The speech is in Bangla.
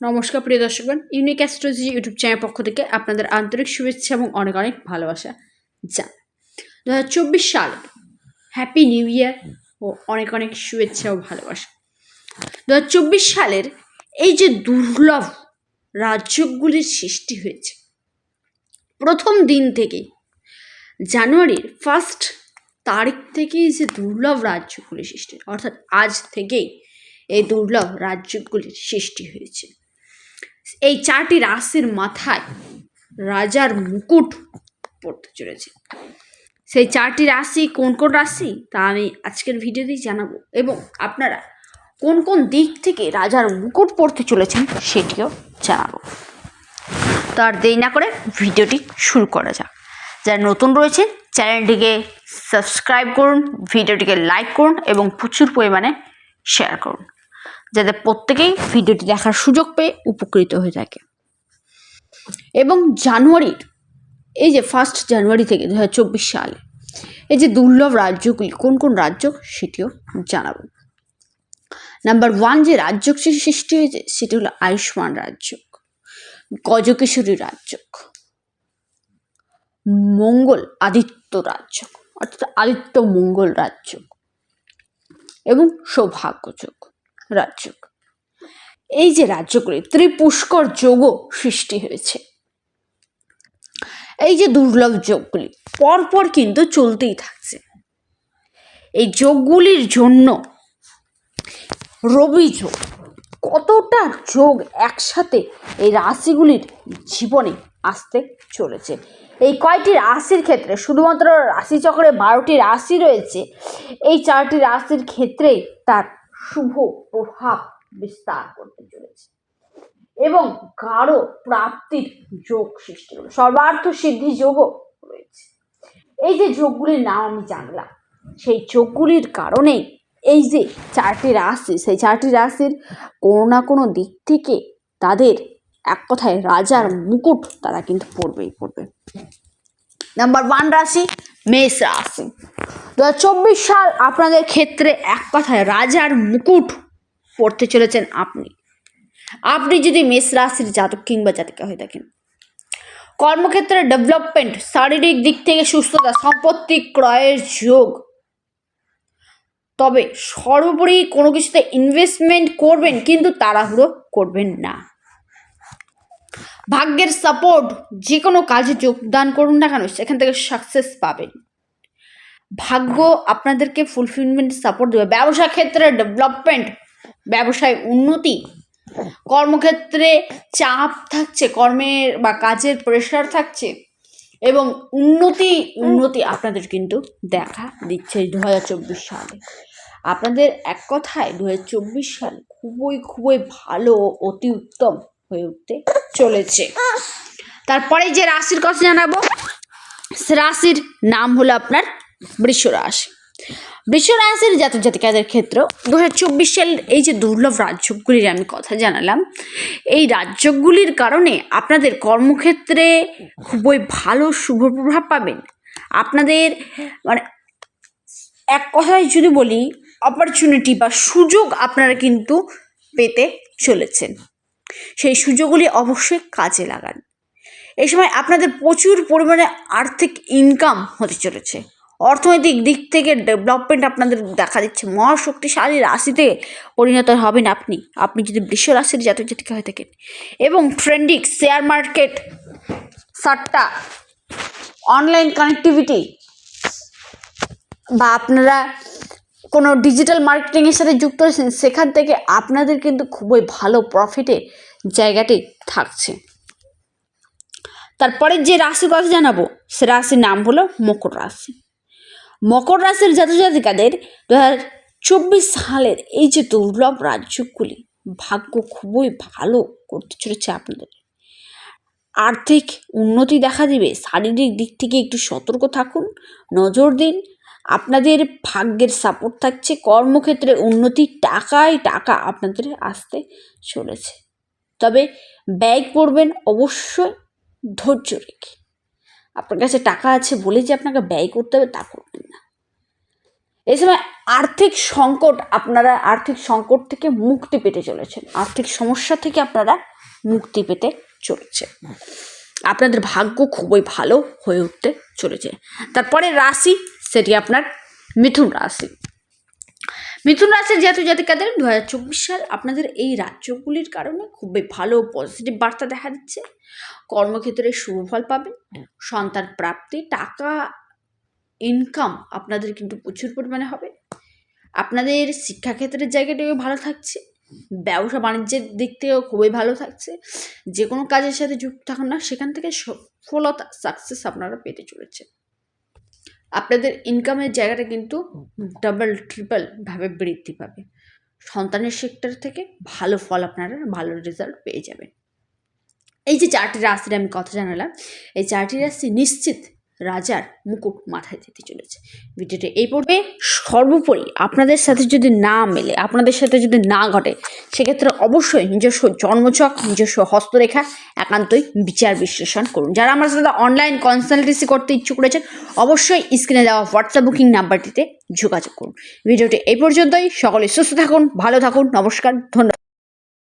নমস্কার প্রিয় দর্শকগণ ইউনিক অ্যাস্ট্রোলজি ইউটিউব চ্যানেল পক্ষ থেকে আপনাদের আন্তরিক শুভেচ্ছা এবং অনেক অনেক ভালোবাসা যান দু হাজার চব্বিশ সাল হ্যাপি নিউ ইয়ার ও অনেক অনেক শুভেচ্ছা ও ভালোবাসা। দু হাজার চব্বিশ সালের এই যে দুর্লভ রাজ্যগুলির সৃষ্টি হয়েছে, প্রথম দিন থেকেই, জানুয়ারির ফার্স্ট তারিখ থেকেই যে দুর্লভ রাজ্যগুলি সৃষ্টি অর্থাৎ আজ থেকেই এই দুর্লভ রাজ্যগুলির সৃষ্টি হয়েছে। এই চারটি রাশির মাথায় রাজার মুকুট পড়তে চলেছে। সেই চারটি রাশি কোন কোন রাশি? তা আমি আজকের ভিডিওতেই জানাব। এবং আপনারা কোন কোন দিক থেকে রাজার মুকুট পড়তে চলেছেন সেটিও জানাব। তো আর দেরি না করে ভিডিওটি শুরু করা যাক। যারা নতুন রয়েছে চ্যানেলটিকে সাবস্ক্রাইব করুন, ভিডিওটিকে লাইক করুন এবং প্রচুর পরিমাণে শেয়ার করুন। যাতে প্রত্যেকেই ভিডিওটি দেখার সুযোগ পেয়ে উপকৃত হয়ে থাকে। এবং জানুয়ারির, এই যে ফার্স্ট জানুয়ারি থেকে দু হাজার চব্বিশ সালে, এই যে দুর্লভ রাজ্যগুলি, কোন কোন রাজ্য, সেটিও জানাব। নাম্বার ওয়ান যে রাজ্য সৃষ্টি হয়েছে, সেটি হলো আয়ুষ্মান রাজ্য গজকেশরী রাজ্য মঙ্গল আদিত্য রাজ্য অর্থাৎ আদিত্য মঙ্গল রাজ্য এবং সৌভাগ্যযোগ রাজ্য এই যে রাজ্যগুলি, ত্রিপুষ্কর যোগও সৃষ্টি হয়েছে। এই যে দুর্লভ যোগগুলি, পরপর কিন্তু চলতেই থাকছে। এই যোগগুলির জন্য রবি যোগ, কতটা যোগ একসাথে এই রাশিগুলির জীবনে আসতে চলেছে? এই কয়টি রাশির ক্ষেত্রে, শুধুমাত্র রাশিচক্রে বারোটি রাশি রয়েছে, এই চারটি রাশির ক্ষেত্রেই তার শুভ প্রভাব বিস্তার করতে চলেছে। এবং গাঢ় প্রাপ্তির যোগ সৃষ্টি করবে সর্বার্থ সিদ্ধি যোগও রয়েছে। এই যে যোগগুলির নাম আমি জানলাম, সেই যোগগুলির কারণেই এই যে চারটি রাশি, সেই চারটি রাশির কোনো না কোনো দিক থেকে তাদের এক কথায় রাজার মুকুট তারা কিন্তু পড়বেই পড়বে নাম্বার ওয়ান রাশি, মেষ রাশি। দু সাল আপনাদের ক্ষেত্রে এক কথায় রাজার মুকুট পড়তে চলেছেন আপনি। আপনি যদি মেষ রাশির জাতক কিংবা জাতিকা হয়ে থাকেন, কর্মক্ষেত্রে ডেভেলপমেন্ট শারীরিক দিক থেকে সুস্থতা, সম্পত্তি ক্রয়ের যোগ। তবে সর্বোপরি কোনো কিছুতে ইনভেস্টমেন্ট করবেন কিন্তু তাড়াহুড়ো করবেন না। ভাগ্যের সাপোর্ট যে কোনো কাজে যোগদান করুন না কেন, সেখান থেকে সাকসেস পাবেন। ভাগ্য আপনাদেরকে ফুলফিলমেন্ট সাপোর্ট দেবে। ব্যবসা ক্ষেত্রে ডেভেলপমেন্ট ব্যবসায় উন্নতি, কর্মক্ষেত্রে চাপ থাকছে, কর্মের বা কাজের প্রেশার থাকছে এবং উন্নতি উন্নতি আপনাদের কিন্তু দেখা দিচ্ছে দু হাজার চব্বিশ সালে। আপনাদের এক কথায় দু হাজার চব্বিশ সাল খুবই খুবই ভালো অতি উত্তম হয়ে উঠতে চলেছে। তারপরে যে রাশির কথা জানাব রাশির নাম হলো আপনার বৃষ রাশি বৃষ জাতক জাতিকাদের ক্ষেত্রেও দু হাজার চব্বিশ সালের এই যে দুর্লভ রাজ্যগুলির আমি কথা জানালাম, এই রাজ্যগুলির কারণে আপনাদের কর্মক্ষেত্রে খুবই ভালো শুভ প্রভাব পাবেন। আপনাদের মানে এক কথায় যদি বলি অপরচুনিটি বা সুযোগ আপনারা কিন্তু পেতে চলেছেন। সেই সুযোগগুলি অবশ্যই কাজে লাগান। এই সময় আপনাদের প্রচুর পরিমাণে আর্থিক ইনকাম হতে চলেছে। অর্থনৈতিক দিক থেকে ডেভেলপমেন্ট আপনাদের দেখা দিচ্ছে। মহাশক্তিশালী রাশিতে পরিণত হবেন আপনি। আপনি যদি বৃষ রাশির জাতক জাতিকা হয়ে থাকেন এবং ট্রেন্ডিং শেয়ার মার্কেট সাট্টা অনলাইন কানেক্টিভিটি বা আপনারা কোনো ডিজিটাল মার্কেটিংয়ের সাথে যুক্ত রয়েছেন, সেখান থেকে আপনাদের কিন্তু খুবই ভালো প্রফিটের জায়গাটি থাকছে। তারপরে যে রাশির কথা জানাব, সে রাশির নাম হলো মকর রাশি। মকর রাশির জাতজাতিকাদের দু চব্বিশ সালের এই যে দুর্লভ রাজ্যগুলি, ভাগ্য খুবই ভালো করতে চলেছে আপনাদের। আর্থিক উন্নতি দেখা দিবে, শারীরিক দিক থেকে একটু সতর্ক থাকুন, নজর দিন, আপনাদের ভাগ্যের সাপোর্ট থাকছে, কর্মক্ষেত্রে উন্নতি টাকায় টাকা আপনাদের আসতে চলেছে। তবে ব্যয় করবেন অবশ্যই ধৈর্য রেখে। আপনার কাছে টাকা আছে বলে যে আপনাকে ব্যয় করতে হবে, তা করবেন এই সময় আর্থিক সংকট আপনারা আর্থিক সংকট থেকে মুক্তি পেতে চলেছেন। আর্থিক সমস্যা থেকে আপনারা মুক্তি পেতে চলেছে আপনাদের ভাগ্য খুবই ভালো হয়ে উঠতে চলেছে। তারপরে রাশি, সেটি আপনার মিথুন রাশি। মিথুন রাশির জাতীয় জাতিকাদের দু হাজার চব্বিশ সাল আপনাদের এই রাজ্যগুলির কারণে খুবই ভালো পজিটিভ বার্তা দেখা দিচ্ছে। কর্মক্ষেত্রে শুভ ফল পাবেন, সন্তান প্রাপ্তি, টাকা ইনকাম আপনাদের কিন্তু প্রচুর পরিমাণে হবে। আপনাদের শিক্ষাক্ষেত্রের জায়গাটাও ভালো থাকছে, ব্যবসা বাণিজ্যের দিক থেকেও খুবই ভালো থাকছে, যে কোনো কাজের সাথে যুক্ত থাকুন না, সেখান থেকে সফলতা সাকসেস আপনারা পেতে চলেছে আপনাদের ইনকামের জায়গাটা কিন্তু ডাবল ট্রিপল ভাবে বৃদ্ধি পাবে। সন্তানের সেক্টর থেকে ভালো ফল আপনারা, ভালো রেজাল্ট পেয়ে যাবেন। এই যে চারটি রাশির আমি কথা জানালাম, এই চারটি রাশি নিশ্চিত রাজার মুকুট মাথায় দিতে চলেছে। ভিডিওটা এই পর্বে সর্বোপরি আপনাদের সাথে যদি না মেলে, আপনাদের সাথে যদি না ঘটে, সেক্ষেত্রে অবশ্যই নিজস্ব জন্মচক, নিজস্ব হস্তরেখা, একান্তই বিচার বিশ্লেষণ করুন। যারা আমার সাথে অনলাইন কনসালটেন্সি করতে ইচ্ছুক রয়েছেন, অবশ্যই স্ক্রিনে দেওয়া হোয়াটসঅ্যাপ বুকিং নাম্বারটিতে যোগাযোগ করুন। ভিডিওটি এই পর্যন্তই। সকলে সুস্থ থাকুন, ভালো থাকুন, নমস্কার, ধন্যবাদ।